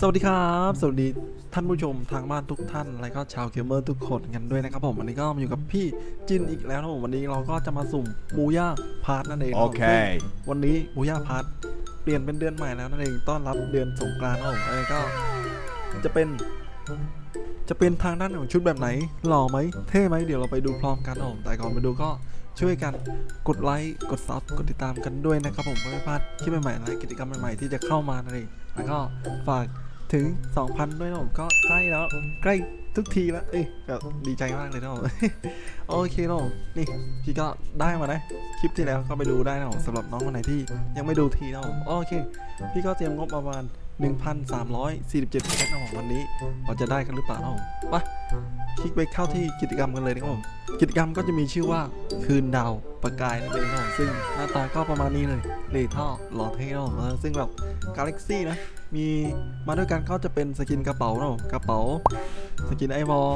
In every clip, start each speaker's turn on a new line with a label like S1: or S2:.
S1: สวัสดีครับ สวัสดีท่านผู้ชมทางบ้านทุกท่านและก็ชาวเกมเมอร์ทุกคนกันด้วยนะครับผมวันนี้ก็มาอยู่กับพี่จินอีกแล้วนะผมวันนี้เราก็จะมาสุ่มมูย่าพาร์ทนั่นเองนะผมซึ่ง
S2: Okay.
S1: วันนี้มูย่าพาร์ทเปลี่ยนเป็นเดือนใหม่แล้วนั่นเองต้อนรับเดือนสงกรานต์นะผมเอ้ยก็จะเป็น จะเป็นทางด้านของชุดแบบไหนหล่อไหมเท่ไหมเดี๋ยวเราไปดูพร้อมกันนะผมแต่ก่อนไปดูก็ ช่วยกันกดไลค์กดซับกดติดตามกันด้วยนะครับผมเพื่อไม่พลาดคลิปใหม่ๆและกิจกรรมใหม่ๆที่จะเข้ามานั่นเองแล้วก็ฝากถึง 2,000 ด้วยนะผมก็ใกล้แล้วใกล้ทุกทีแล้วเอ้ยแบบดีใจมากเลยนะผมโอเคนะผมนี่พี่ก็ได้มานะคลิปที่แล้วก็ไปดูได้นะผมสำหรับน้องคนไหนที่ยังไม่ดูทีนะผมโอเค พี่ก็เตรียมงบประมาณ 1,347แคทนะผมวันนี้เราจะได้กันหรือเปล่าเนาะไป คลิกไปเข้าที่กิจกรรมกันเลยนะครับผมกิจกรรมก็จะมีชื่อว่าคืนดาวประกายนั่นเองนะครับผมซึ่งหน้าตาก็ประมาณนี้เลยเลท่อหล่อเท่เนาะเออซึ่งแบบกาแล็กซี่นะมีมาด้วยกันก็จะเป็นสกินกระเป๋าเนาะกระเป๋า สกินไอวอล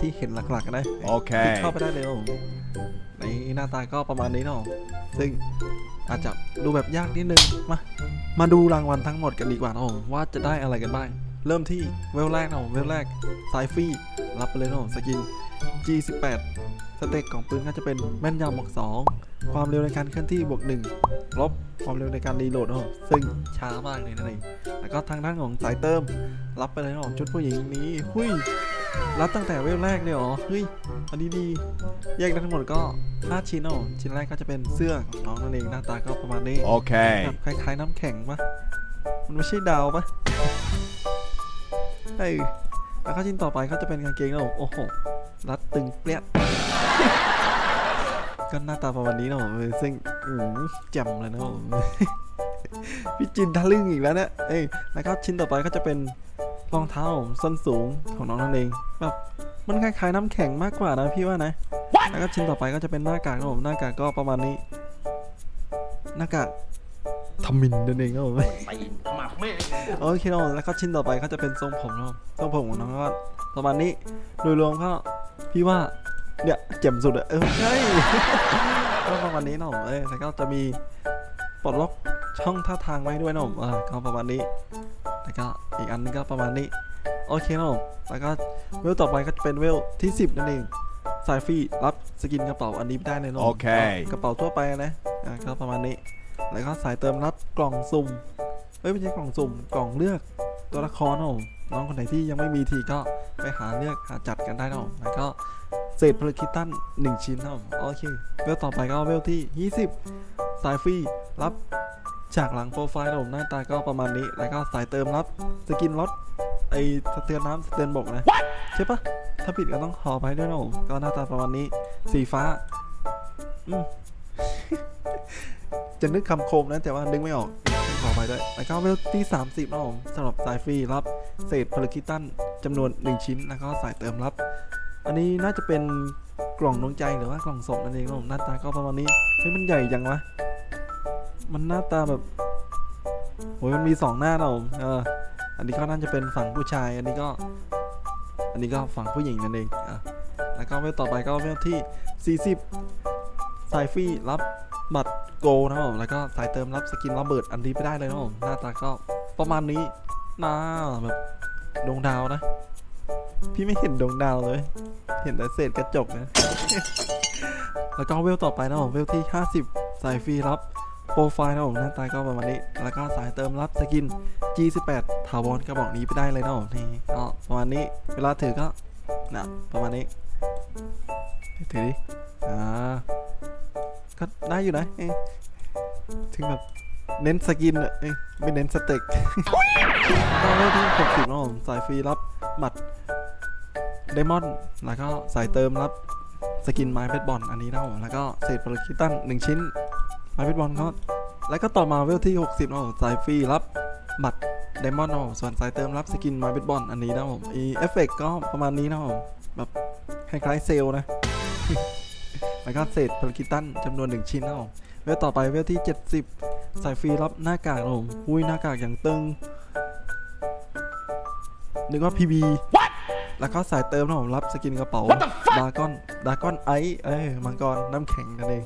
S1: ที่เห็นหลักๆนะ
S2: โอเค
S1: คลิกเข้าไปได้เลยครับผมในหน้าตาก็ประมาณนี้เนาะซึ่งอาจจะดูแบบยากนิดนึงมามาดูรางวัลทั้งหมดกันดีกว่านะผมว่าจะได้อะไรกันบ้าง เริ่มที่เวลแรกนะผมเวลแรกสายฟรีรับไปเลยนะผมสกิน G18 สเต็กของปืนก็จะเป็นแม่นยำบวก2ความเร็วในการเคลื่อนที่บวก1ลบความเร็วในการรีโหลดนะผมซึ่งช้ามากเลยนั่นเองแล้วก็ทางด้านของสายเติม รับไปเลยนะผมชุดผู้หญิงนี้หุยรับตั้งแต่เวลแรกเลยเหรอเฮ้ยอันนี้ดีแยกได้ทั้งหมดก็5ชิ้นนะผมชิ้นแรกก็จะเป็นเสื้อของน้องนั่นเองหน้าตาก็ประมาณนี้
S2: Okay.
S1: แบบคล้ายๆน้ำแข็งปะมันไม่ใช่ดาวปะ เฮ้ยแล้วก็ชิ้นต่อไปก็จะเป็นกางเกงนะผมโอ้โห รัดตึงเปรี้ยก็หน้าตาประมาณนี้นะผมเออซึ่งอืมแจ่มเลยนะผมพี่จินทะลึ่งอีกแล้วเนี่ยเอ้ยแล้วก็ชิ้นต่อไปก็จะเป็นรองเท้าส้นสูงของน้องนั่นเองแบบมันคล้ายๆน้ำแข็งมากกว่านะพี่ว่านะ แล้วก็ชิ้นต่อไปก็จะเป็นหน้ากากนะผมหน้ากากก็ประมาณนี้ หน้ากาก ทมินนั่นเองครับผม
S3: ปีนขมับแม่ง
S1: โอเคเนาะแล้วก็ชิ้นต่อไปก็จะเป็นทรงผมเนาะทรงผมของน้องก็ประมาณนี้โดยรวมก็พี่ว่าเนี่ยเจ็มสุดอะเออใช่ก็ประมาณนี้เนาะเอ้ยแล้วก็จะมีปลดล็อกช่องท่าทางไว้ด้วยเนาะอ่าก็ประมาณนี้แล้วก็อีกอันนึงก็ประมาณนี้โอเคเนาะแล้วก็เวลต่อไปก็จะเป็นเวลที่ 10 นั่นเองสายฟรีรับสกินกระเป๋าอันนี้ไม่ได้เลยเนาะ
S2: โอเค
S1: กระเป๋าทั่วไปนะอ่าก็ประมาณนี้ แล้วก็สายเติมรับกล่องสุ่มเอ้ยไม่ใช่กล่องสุ่มกล่องเลือกตัวละครนะผมน้องคนไหนที่ยังไม่มีทีก็ไปหาเลือกหาจัดกันได้นะผมแล้วก็เศษพลคิตัน1 ชิ้นนะผมโอเคเวลต่อไปก็เวลที่ 20 สายฟรีรับจากหลังโปรไฟล์นะผมหน้าตาก็ประมาณนี้ แล้วก็สายเติมรับสกินรถไอสเตือนน้ำสเตือนบกนะ ใช่ปะถ้าผิดก็ต้องขอไปด้วยนะผมก็หน้าตาประมาณนี้ สีฟ้า อืม จะนึกคำคมนะแต่ว่านึกไม่ออกต้องขอไปด้วยแล้วก็เวลที่ 30นะผมสำหรับสายฟรีรับเศษพลคิตันจำนวน 1 ชิ้น แล้วก็สายเติมรับ อันนี้น่าจะเป็นกล่องดวงใจหรือว่ากล่องศพนั่นเองนะผมหน้าตาก็ประมาณนี้เฮ้ยมันใหญ่จังวะมันหน้าตาแบบโอ้ยมันมีสองหน้านะผมเอออันนี้ก็น่าจะเป็นฝั่งผู้ชาย อันนี้ก็ อันนี้ก็ฝั่งผู้หญิงนั่นเองอะแล้วก็เวลต่อไปก็เวลที่ 40สายฟรีรับ โกนะครับผมแล้วก็สายเติมรับสกินระเบิดอันนี้ไปได้เลยนะครับผมหน้าตาก็ประมาณนี้น้าแบบดวงดาวนะ พี่ไม่เห็นดวงดาวเลย เห็นแต่เศษกระจกนะ แล้วก็เวลต่อไปนะครับผมเวลที่ 50 สายฟรีรับโปรไฟล์นะครับผมหน้าตาก็ประมาณนี้ แล้วก็สายเติมรับสกิน G18 ถาวรกระบอกนี้ไปได้เลยนะครับผมนี่ก็ประมาณนี้เวลาถือก็นะประมาณนี้ถือดิอ่า ก็ได้อยู่นะถึงแบบเน้นสกินอะไม่เน้นสเต็กก็เริ่มที่60นะผมสายฟรีรับบัตรเดมอนแล้วก็สายเติมรับสกินไม้เบสบอลอันนี้นะผมแล้วก็เศษโปรคิตัน1ชิ้นไม้เบสบอลก็แล้วก็ต่อมาเวลที่ 60นะผมสายฟรีรับบัตรเดมอนด์นะผมส่วนสายเติมรับสกินไม้เบสบอลอันนี้นะผมอีเอฟเฟกก็ประมาณนี้นะผมแบบคล้ายๆเซลนะ แล้วก็เศษพลคิตันจำนวน 1 ชิ้นนะผมเวลต่อไปเวลที่ 70 สายฟรีรับหน้ากากนะผมอุ้ยหน้ากากอย่างตึงนึกว่า PB แล้วก็สายเติมนะผมรับสกินกระเป๋าดากอนดากอนไอเอ้ยมังกรน้ำแข็งนั่นเอง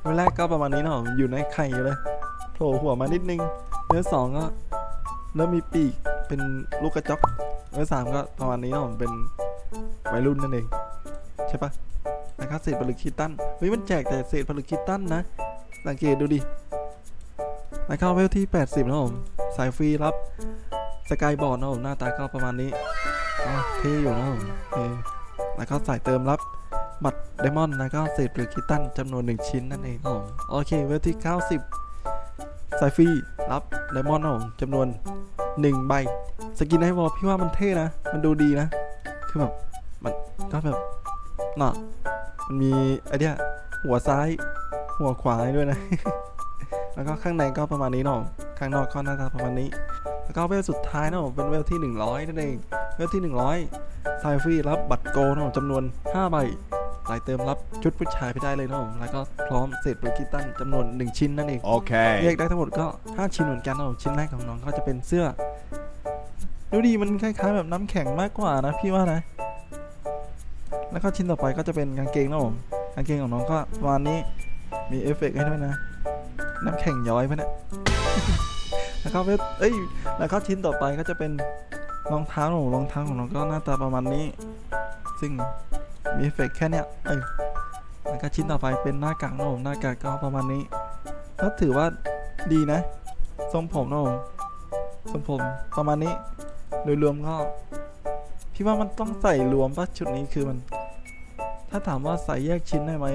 S1: เวลแรกก็ประมาณนี้นะผมอยู่ในไข่อยู่เลยโผล่หัวมานิดนึงเวลสองก็เริ่มมีปีกเป็นลูกกระจอกเวลสามก็ประมาณนี้เนาะผมเป็นวัยรุ่นนั่นเอง ใช่ปะ นะครับเศษผลึกคิตตันเฮ้ยมันแจกแต่เศษผลึกคิตตันนะ สังเกตดูดินะครับเวลที่ 80นะผมสายฟรีรับสกายบอร์ดนะผมหน้าตาก็ประมาณนี้เท่อยู่นะผมเออแล้วก็สายเติมรับบัตรไดมอนด์แล้วก็เศษหรือคิตตันจำนวน 1 ชิ้นนั่นเองผมโอเคเวลที่ 90 สายฟรีรับไดมอนด์ครับผมจำนวน 1 ใบสกินไอวอลพี่ว่ามันเท่นะ มันดูดีนะ คือแบบ มันก็แบบน่ะ มันมีไอเดียหัวซ้าย หัวขวาให้ด้วยนะ แล้วก็ข้างในก็ประมาณนี้เนาะข้างนอกก็หน่าตาประมาณนี้ แล้วก็เวลสุดท้ายเนาะเป็นเวลที่ 100นั่นเองเวลที่ 100สายฟรีรับบัตรโกลเนาะจำนวน5ใบสายเติมรับชุดผู้ชายไปได้เลยนะผมแล้วก็พร้อมเศษโปรกิตันจำนวน 1 ชิ้นนั่นเองเรีย
S2: Okay.
S1: กได้ทั้งหมดก็ 5 ชิ้นเหมือนกันนะผมชิ้นแรกของน้องก็จะเป็นเสื้อ ดูดีมันคล้ายๆแบบน้ำแข็งมากกว่านะพี่ว่านะ แล้วก็ชิ้นต่อไปก็จะเป็นกางเกงนะผมกางเกงของน้องก็ประมาณนี้มีเอฟเฟกต์ให้ด้วยนะ น้ำแข็งย้อยปะเนี่ยแล้วก็เวเอ้ยแล้วก็ชิ้นต่อไปก็จะเป็นรองเท้าของรองเท้าของน้องก็หน้าตาประมาณนี้ ซึ่งมีเอฟเฟกต์แค่เนี้ยเอ้ยแล้วก็ชิ้นต่อไปเป็นหน้ากากนะผมหน้ากากก็ประมาณนี้ก็ถือว่าดีนะทรงผมนะผมทรงผมประมาณนี้ โดยรวมก็พี่ว่ามันต้องใส่รวมป่ะชุดนี้คือมัน ถ้าถามว่าใส่แยกชิ้นได้ไหม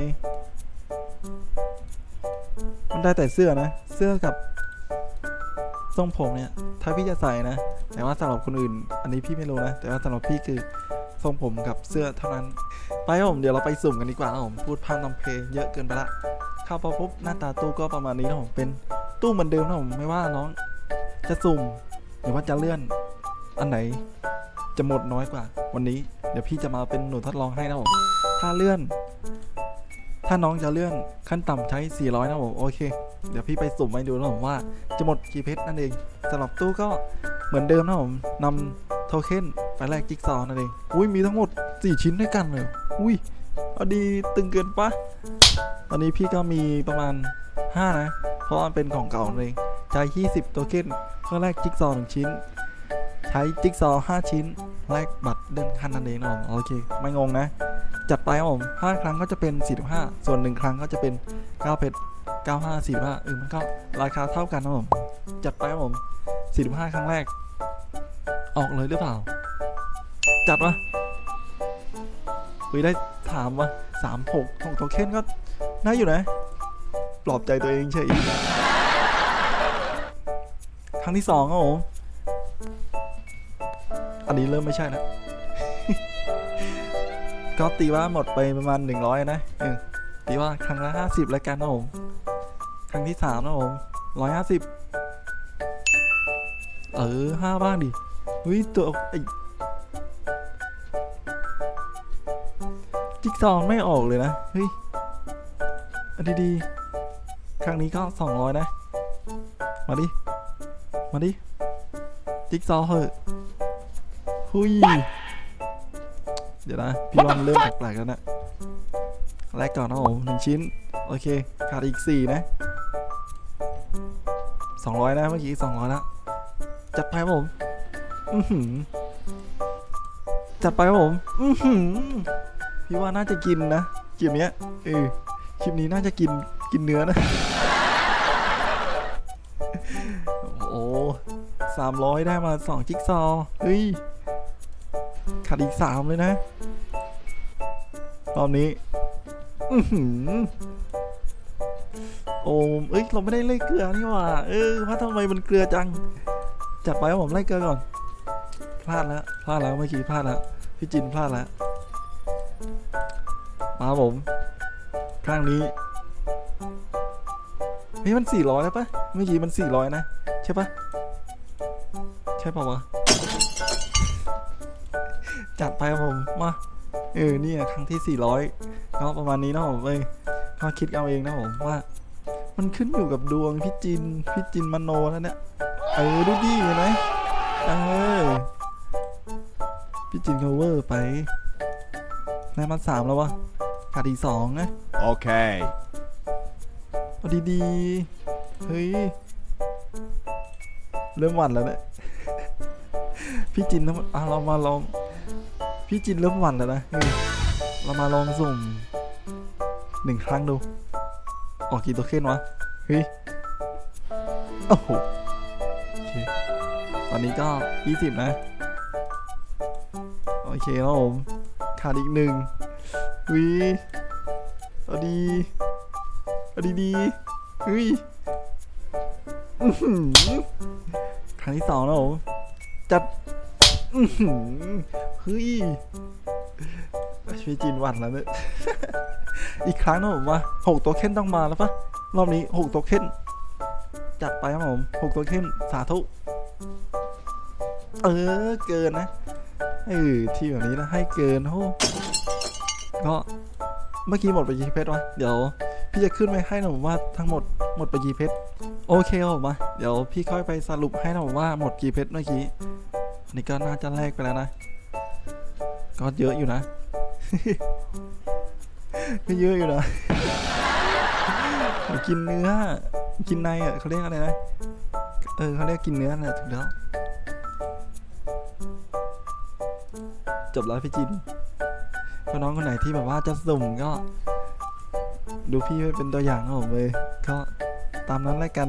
S1: มันได้แต่เสื้อนะ เสื้อกับทรงผมเนี่ย ถ้าพี่จะใส่นะ แต่ว่าสำหรับคนอื่น อันนี้พี่ไม่รู้นะ แต่ว่าสำหรับพี่คือทรงผมกับเสื้อเท่านั้น ไปผมเดี๋ยวเราไปสุ่มกันดีกว่าผมพูดพานำเพลเยอะเกินไปละเข้าพอปุ๊บหน้าตาตู้ก็ประมาณนี้นะผมเป็นตู้เหมือนเดิมนะผมไม่ว่าน้องจะสุ่มหรือว่าจะเลื่อน อันไหนจะหมดน้อยกว่า วันนี้เดี๋ยวพี่จะมาเป็นหนูทดลองให้นะผม ถ้าเลื่อน ถ้าน้องจะเลื่อนขั้นต่ำใช้ 400 นะผมโอเค เดี๋ยวพี่ไปสุ่มให้ดูนะผมว่าจะหมดกี่เพชรนั่นเองสำหรับตู้ก็เหมือนเดิมนะผมนำโทเค็นไปแลกจิ๊กซอว์นั่นเองอุ้ยมีทั้งหมด 4 ชิ้นด้วยกันเลยอุ้ยเอาดีตึงเกินปะตอนนี้พี่ก็มีประมาณ 5 นะ เพราะมันเป็นของเก่าเองใช้ 20 โทเค็นเพื่อแลกจิ๊กซอว์หนึ่งชิ้น ใช้จิ๊กซอว์5ชิ้น แลกบัตรเดินขั้นนั่นเองนะผมโอเค ไม่งงนะ จัดไปครับผม5ครั้งก็จะเป็น 45 ส่วน 1 ครั้งก็จะเป็น9เพชร95 45เออมันก็ราคาเท่ากันนะผม จัดไปครับผม 45 ครั้งแรก ออกเลยหรือเปล่า จัดวะเฮ้ยได้ถามวะ36ของโทเค็นก็น่าอยู่นะ ปลอบใจตัวเองเฉยครั้งที่สองครับผม อันนี้เริ่มไม่ใช่นะ ก็ตีว่าหมดไปประมาณ 100 นะเออตีว่าครั้งละ 50 แล้วกันนะผมครั้งที่สามนะผม150 เออห้าบ้างดิเฮ้ยตัวไอจิ๊กซอว์ไม่ออกเลยนะ เฮ้ยอันดีๆครั้งนี้ก็ 200 นะ มาดิ มาดิ จิ๊กซอว์เหอะ หุย เดี๋ยวนะ พี่ว่ามันเริ่มแปลกๆแล้วนะแรกก่อนนะผมหนึ่งชิ้น โอเค ขาดอีก4นะ200นะ เมื่อกี้200แล้ว จัดไปครับผม อือหือ จัดไปครับผม อือหือ พี่ว่าน่าจะกินนะคลิปเนี้ยเออคลิปนี้น่าจะกินกินเนื้อนะ โอ้สามร้อยได้มาสองจิ๊กซอว์เฮ้ย ขาดอีกสามเลยนะรอบนี้โอ้เอ้ย เราไม่ได้ไล่เกลือนี่หว่า เออว่าทำไมมันเกลือจัง จัดไปผมไล่เกลือก่อน พลาดแล้ว พลาดแล้วเมื่อกี้พลาดแล้ว พี่จินพลาดแล้ว มาผมครั้งนี้เฮ้ยมัน400แล้วปะเมื่อกี้มัน400นะ ใช่ปะใช่ปะวะ จัดไปครับผมมาเออเนี่ยครั้งที่ 400ก็ประมาณนี้นะผมเอ้ยก็คิดเอาเองนะผมว่า มันขึ้นอยู่กับดวงพี่จินพี่จินมโนแล้วเนี่ยเออดูดีเลยนะเออพี่จิน cover ไปได้มาสามแล้ววะขาดอีกสองนะ
S2: Okay.
S1: เอาดีๆเฮ้ยเริ่มหวั่นแล้วเนี่ยพี่จินแล้วอะเรามาลอง พี่จินเริ่มหวั่นแล้วนะเรามาลองสุ่มหนึ่งครั้งดู ออกกี่ตัวขึ้นวะ เฮ้ย โอ้โหโอเคตอนนี้ก็ 20 นะ โอเคแล้วผม ขาดอีกหนึ่งวิเอาดีเอาดีดีเฮ้ยครั้งที่สองแล้วผมจัดอื้อ เฮ้ยช่วยจีนหวันแล้วเนี่ยอีกครั้งนะผมว่าหกตัวเข้นต้องมาแล้วปะรอบนี้หกตัวเข้นจัดไปครับผมหกตัวเข้นสาธุ เออเกินนะเออที่แบบนี้นะให้เกินโอ้ก็เมื่อกี้หมดไปกี่เพชรวะเดี๋ยว พี่จะขึ้นไปให้นะผมว่าทั้งหมดหมดไปกี่เพชรโอเคครับผมมาเดี๋ยวพี่ค่อยไปสรุปให้นะผมว่าหมดกี่เพชรเมื่อกี้นนี้ก็น่าจะแลกไปแล้วนะ ก็เยอะอยู่นะ ก็เยอะอยู่นะกินเนื้อ กินในอะเขาเรียกอะไรนะ เออเขาเรียกกินเนื้อนะถูกแล้ว จบแล้วพี่จินก็น้องคนไหนที่แบบว่าจะสุ่มก็ ดูพี่ไว้เป็นตัวอย่างของผมเลย ก็ตามนั้นแล้วกัน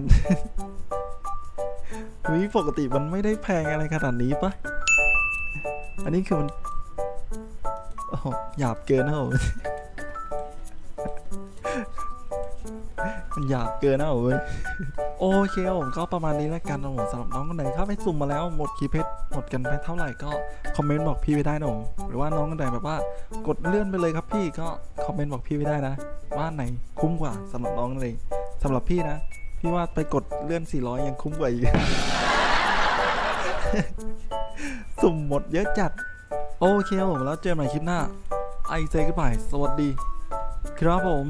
S1: วิปกติมันไม่ได้แพงอะไรขนาดนี้ปะอันนี้คือมัน โอ้โหหยาบเกินนะผมมันหยาบเกินนะผมเว้ยโอเคผมก็ประมาณนี้แล้วกันนะผมสำหรับน้องคนไหนเข้าไปสุ่มมาแล้วหมดคีย์เพชรหมดกันไปเท่าไหร่ก็คอมเมนต์บอกพี่ไปได้นะผมหรือว่าน้องคนไหนแบบว่ากดเลื่อนไปเลยครับพี่ก็คอมเมนต์บอกพี่ไปได้นะ ว่าไหนคุ้มกว่าสำหรับน้องเลยสำหรับพี่นะ พี่ว่าไปกดเลื่อน 400 ยังคุ้มกว่าอีกสุ่มหมดเยอะจัด โอเคครับผมแล้วเจอกันใหม่คลิปหน้าไอเซกันไปสวัสดี ครับผม